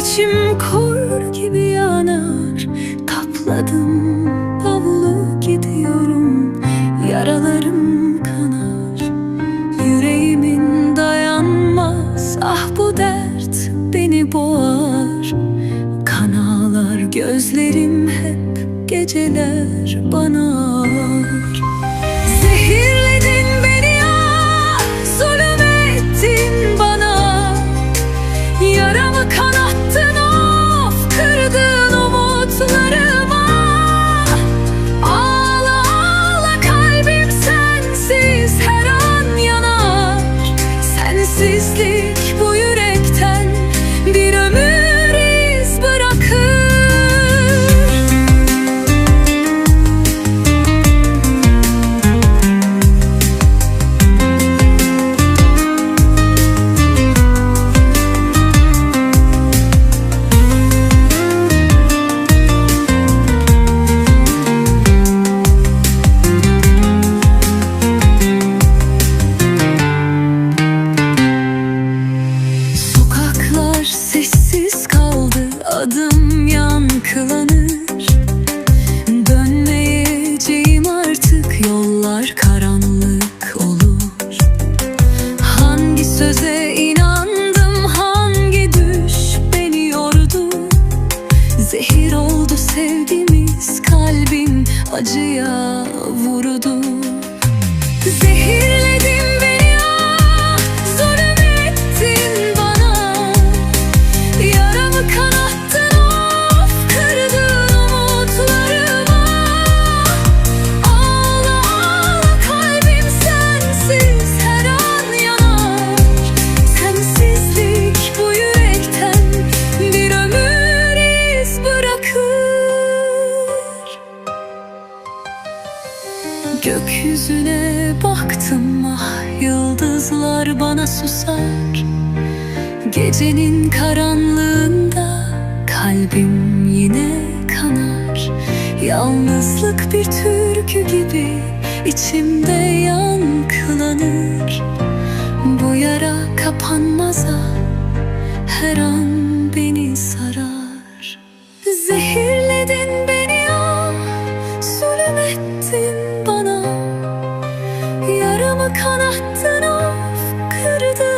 içim kor gibi yanar. Kapladım bavulu gidiyorum. Yaralarım kanar. Yüreğimin dayanmaz. Ah bu dert beni boğar. Kan ağlar gözlerim hep Geceler bana ağır adım yankılanır. Dönmeyeceğim artık yollar karanlık olur. Hangi söze inandım hangi düş beni yordu? Zehir oldu sevgimiz kalbim acıya vurdu. Zehirledin yıldızlar bana susar. Gecenin karanlığında kalbim yine kanar. Yalnızlık bir türkü gibi içimde yankılanır. Bu yara kapanmaza her an ると